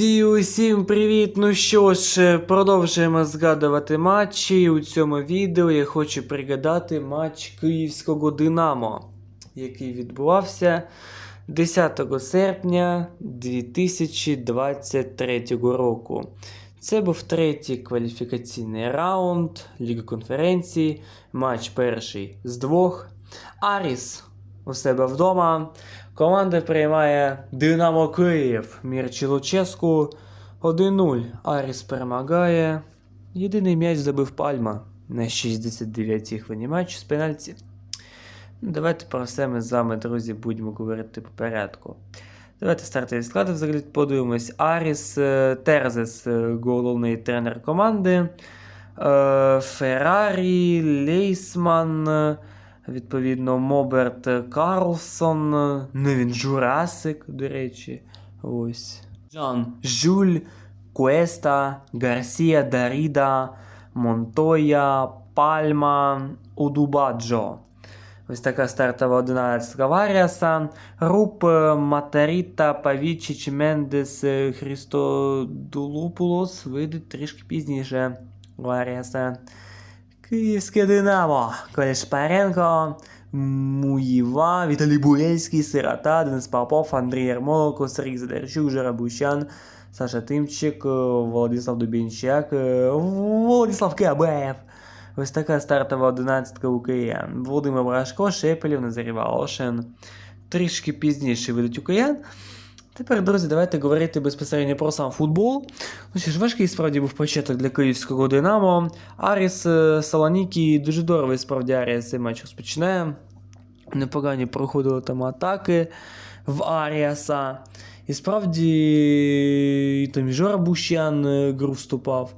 Друзі, усім привіт! Ну що ж, продовжуємо згадувати матчі. У цьому відео я хочу пригадати матч Київського Динамо, який відбувався 10 серпня 2023 року. Це був третій кваліфікаційний раунд Ліги конференції, матч перший з двох. Аріс у себе вдома. Команда приймає Динамо Київ. Мірчі Луческу 1-0. Аріс перемагає. Єдиний м'яч забив Пальма на 69-й хвилині матчу з пенальті. Ну, Давайте про все ми з вами, друзі, будемо говорити по порядку. Давайте стартові склади взагалі подивимось. Аріс е, Терзес, е, головний тренер команди. Е, Феррарі, Лейсман, відповідно, Моберт Карлсон, е, ну він Журасик, до речі. Ось. Жан Жюль, Куеста, Гарсія Даріда, Монтоя, Пальма, Удубаджо. Ось така стартова 11 Варіаса. Руп, е, Матаріта, Павічич, Мендес, е, Христодулупулос вийдуть трішки пізніше. Варіаса. Київське Динамо. Колешпаренко, Муєва, Віталій Буєльський, Сирота, Денис Попов, Андрій Ярмоленко, Сергій Задерчук, Жарабущан, Саша Тимчик, Владислав Дубінчак, е, Владислав Кабаєв. Ось така стартова одинадцятка у киян. Володимир Брашко, Шепелів, Назарій Волошин. Трішки пізніше ведуть у киян. Тепер, друзі, давайте говорити безпосередньо про сам футбол. Ну що ж, важкий справді був початок для київського Динамо. Аріс е, Салонікі дуже здорово, і справді Аріас цей матч розпочинає. Непогані проходили там атаки в Аріаса. І справді і там і Жора Бущан е, гру вступав.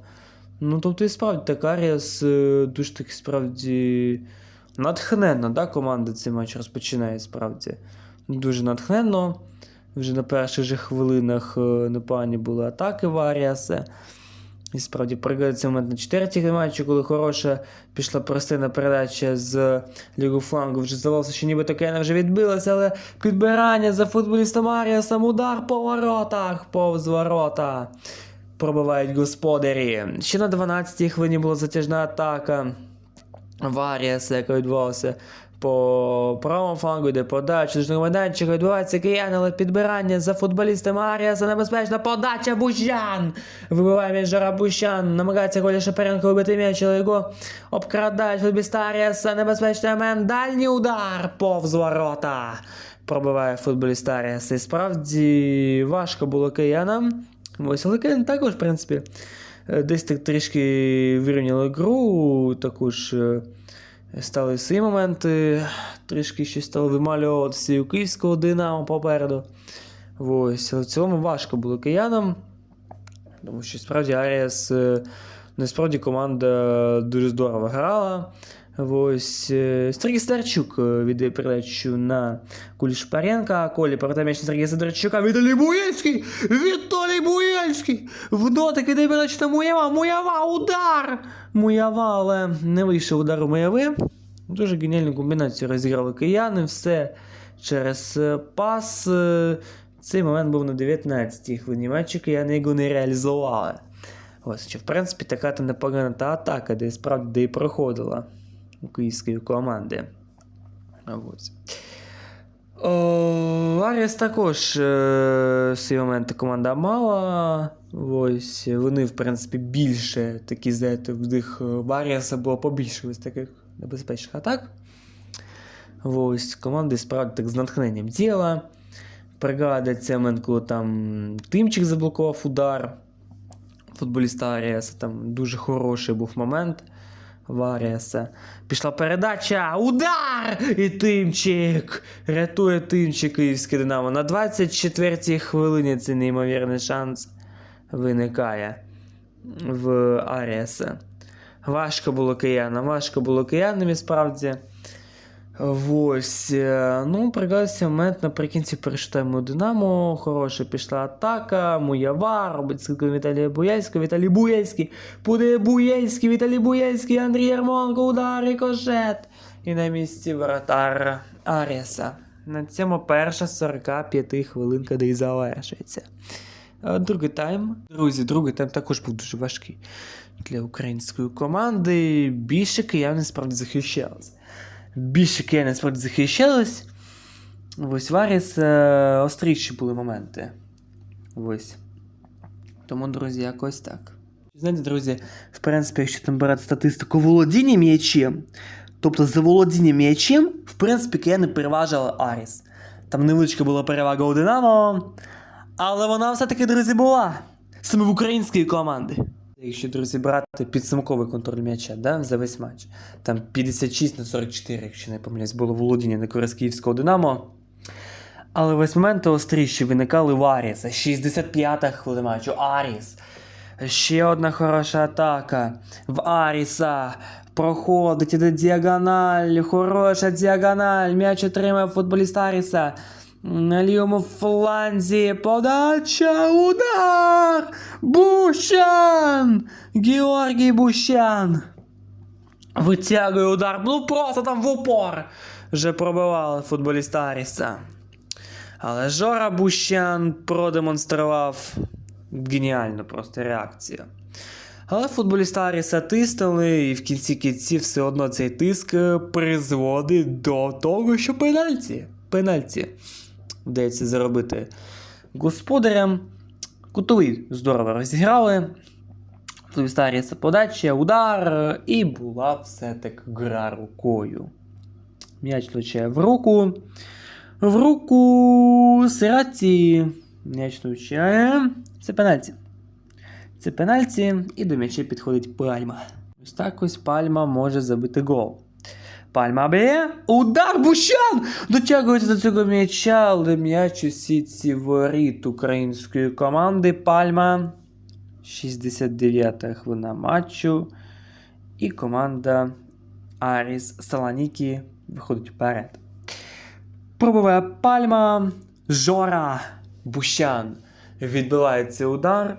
Ну, тобто, і справді так Аріас е, дуже таки справді натхненно, да, команда цей матч розпочинає справді. Дуже натхненно. Вже на перших же хвилинах е, непогані були атаки в Аріаса. І справді пригадується момент на четвертій матчі, коли хороша пішла простина передача з лігу флангу. Вже здавалося, що ніби таке вже відбилося, але підбирання за футболістом Аріасом, удар по воротах, повз ворота. Пробивають господарі. Ще на 12-й хвилині була затяжна атака в Аріаса, яка відбувалася по правому флангу, де подача до майданчика відбувається киян, але підбирання за футболістом Аріаса небезпечна подача Бущан. Вибиває між Жара Бущан, намагається Коля Шаперенко вибити м'яч, але його обкрадають футболіст Аріаса. Небезпечний момент, дальній удар повз ворота. Пробиває футболіст Аріаса. І справді важко було киянам. Ось, але кияни також, в принципі, е, десь так трішки вирівняли гру, також. е, Стали свої моменти, трішки щось стало вималюватися і у київського Динамо попереду. Ось, в цілому важко було киянам. Тому що справді Аріас, е, насправді команда дуже здорово грала. Ось е, Сергій Сидорчук е, віддає передачу на Кулі Шпаренка. Колі повертає м'яч Сергія Сидорчука. Віталій Буєльський! Віталій Буєльський! В дотик віддає передачу на Муєва. Муєва! Удар! Муєва, але не вийшов удар у Муєви. Дуже геніальну комбінацію розіграли кияни. Все через е, пас. Е, Цей момент був на 19-й хвилині матчу, кияни його не реалізували. Ось, чи в принципі така то непогана та атака, де справді де і проходила у київської команди. Ось. О, Аріас також е, свої моменти команда мала. Ось, вони, в принципі, більше такі, знаєте, в них е, в Аріаса було побільше ось таких небезпечних атак. Ось, команда справді так з натхненням діяла. Пригадується момент, коли там Тимчик заблокував удар футболіста Аріаса. Там дуже хороший був момент в Аріаса. Пішла передача. Удар! І Тимчик! Рятує Тимчик Київське Динамо. На 24-й хвилині цей неймовірний шанс виникає в Аріаса. Важко було киянам, важко було киянам і справді. Ось, е, ну, пригадався момент наприкінці першого тайму Динамо. Хороша пішла атака. Муява, робить скидку Віталія Буєльського. Віталій Буєльський. Буде Буєльський, Віталій Буєльський, Андрій Ярмоленко, удар, рикошет. І на місці вратар Аріаса. На цьому перша 45 хвилинка де й завершується. Е, Другий тайм. Друзі, другий тайм також був дуже важкий для української команди. Більше кияни справді захищались. Більше кияни справді захищались. Ось Варіс е, остріші були моменти. Ось. Тому, друзі, якось так. Знаєте, друзі, в принципі, якщо там брати статистику володіння м'ячем, тобто за володіння м'ячем, в принципі, кияни переважали Аріс. Там невеличка була перевага у Динамо, але вона все-таки, друзі, була. Саме в української команди. Якщо, друзі, брати підсумковий контроль м'яча да, за весь матч, там 56 на 44, якщо не помиляюсь, було володіння на користь київського Динамо. Але ось моменти остріші виникали в Аріса. 65-та хвилина матчу. Аріс. Ще одна хороша атака. В Аріса. Проходить іде діагональ. Хороша діагональ. М'яч отримав футболіст Аріса. На лівому фланзі. Подача. Удар. Бущан. Георгій Бущан. Витягує удар. Ну просто там в упор. Вже пробивали футболіста Аріса. Але Жора Бущан продемонстрував геніальну просто реакцію. Але футболіста Аріса тиснули, і в кінці кінців все одно цей тиск е, призводить до того, що пенальті. Пенальті вдається заробити господарям. Кутовий здорово розіграли. Футболіста Аріса подача, удар, і була все-таки гра рукою. М'яч влучає в руку. В руку Сираті. М'яч влучає. Це пенальті. Це пенальті, і до м'яча підходить пальма. Ось так ось пальма може забити гол. Пальма б'є. Удар Бущан! Дотягується до цього м'яча, але м'яч у сітці воріт української команди. Пальма. 69-та хвилина матчу. І команда Аріс Саланікі виходить вперед. Пробиває пальма. Жора Бущан. Відбивається удар.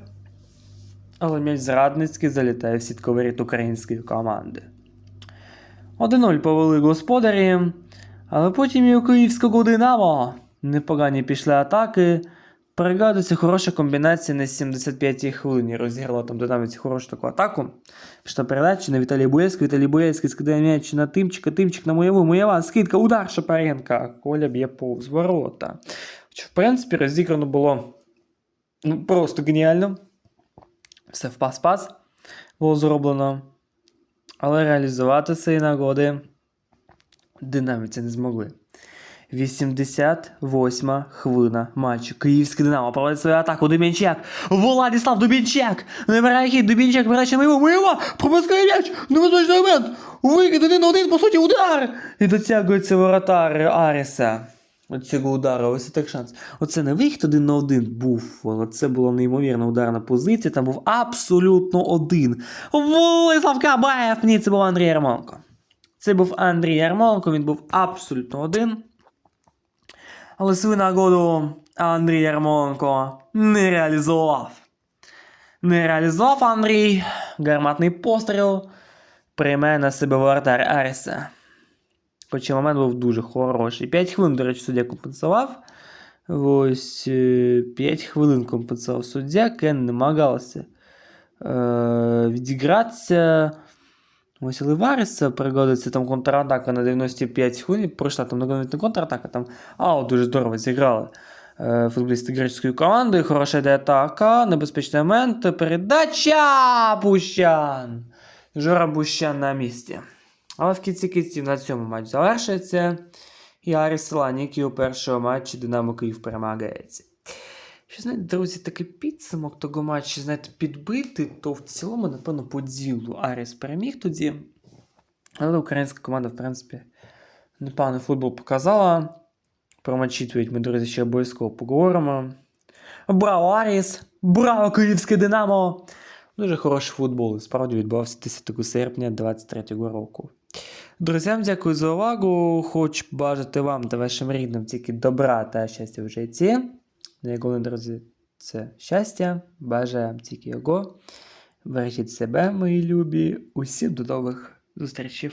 Але м'яч зрадницький залітає в сітковий ряд української команди. 1-0 повели господарі. Але потім і у київського Динамо. Непогані пішли атаки. Пригадується хороша комбінація на 75-й хвилині. Розіграла там Динамо хорошу таку атаку. Пішла передача на Віталій Буєцький. Віталій Буєцький скидає м'яч на Тимчика. Тимчик на Моєву. Моєва. Скидка. Удар Шапаренка. Коля б'є повз ворота. В принципі, розіграно було ну, просто геніально. Все в пас-пас було зроблено. Але реалізувати цієї нагоди динаміці не змогли. 88 хвилина матчу. Київське Динамо проводить свою атаку. Дубінчак. Владислав Дубінчак. Набирає хід. Дубінчак на його. Моєва. Пропускає м'яч. Небезпечний момент. Викид один на один, по суті, удар. І дотягується воротар Аріса. Цього удару, ось так шанс. Оце не вихід один на один був, це була неймовірна ударна позиція. Там був абсолютно один. Владислав Кабаєв! Ні, це був Андрій Ярмоленко. Це був Андрій Ярмоленко, він був абсолютно один. Але свою нагоду Андрій Ярмоленко не реалізував. Не реалізував Андрій. Гарматний постріл. Прийме на себе воротар Аріса. Хоча момент був дуже хороший. 5 хвилин, до речі, суддя компенсував. Ось 5 хвилин компенсував суддя, Кен намагався е, відігратися. Ось але пригодиться там контратака на 95 хвилин. Пройшла там не контратака, там ау, дуже здорово зіграли. Е, Футболісти грецької команди, хороша йде атака, небезпечний момент, передача Бущан. Жора Бущан на місці. Але в кінці кінців на цьому матч завершується. І Аріс Саланіки у першому матчі Динамо Київ перемагається. Що знаєте, друзі, такий підсумок того матчу, знаєте, підбити, то в цілому, напевно, по ділу Аріс переміг тоді. Але українська команда, в принципі, непоганий футбол показала. Про матчі ми, друзі, ще обов'язково поговоримо. Браво, Аріс! Браво, Київське Динамо! Дуже хороший футбол. Справді відбувався 10 серпня 2023 року. Друзям, дякую за увагу. Хочу бажати вам та вашим рідним тільки добра та щастя в житті. Найголовніше, друзі, це щастя. Бажаємо тільки його. Бережіть себе, мої любі. Усім до нових зустрічей.